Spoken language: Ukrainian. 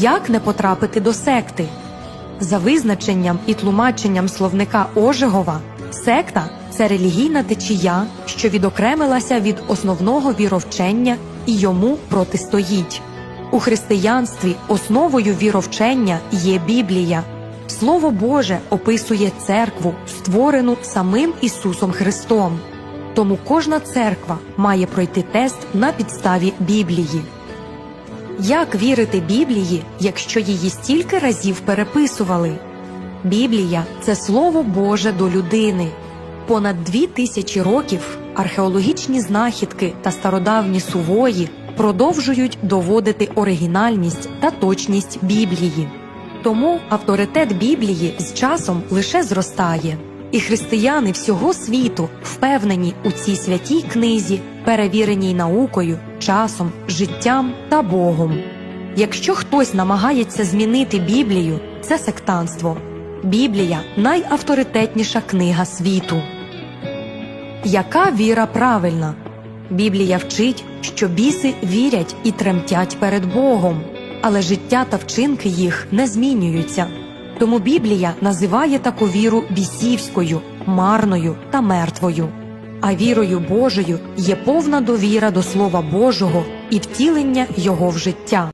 Як не потрапити до секти? За визначенням і тлумаченням словника Ожегова, секта це релігійна течія, що відокремилася від основного віровчення і йому протистоїть. У християнстві основою віровчення є Біблія. Слово Боже описує церкву, створену самим Ісусом Христом. Тому кожна церква має пройти тест на підставі Біблії. Як вірити Біблії, якщо її стільки разів переписували? Біблія це слово Боже до людини. Понад дві тисячі років археологічні знахідки та стародавні сувої продовжують доводити оригінальність та точність Біблії. Тому авторитет Біблії з часом лише зростає, і християни всього світу впевнені у цій святій книзі, перевіреній наукою, часом, життям та Богом. Якщо хтось намагається змінити Біблію, це сектанство. Біблія найавторитетніша книга світу. Яка віра правильна? Біблія вчить, що біси вірять і тремтять перед Богом, але життя та вчинки їх не змінюються. Тому Біблія називає таку віру бісівською, марною та мертвою. А вірою Божою є повна довіра до Слова Божого і втілення його в життя.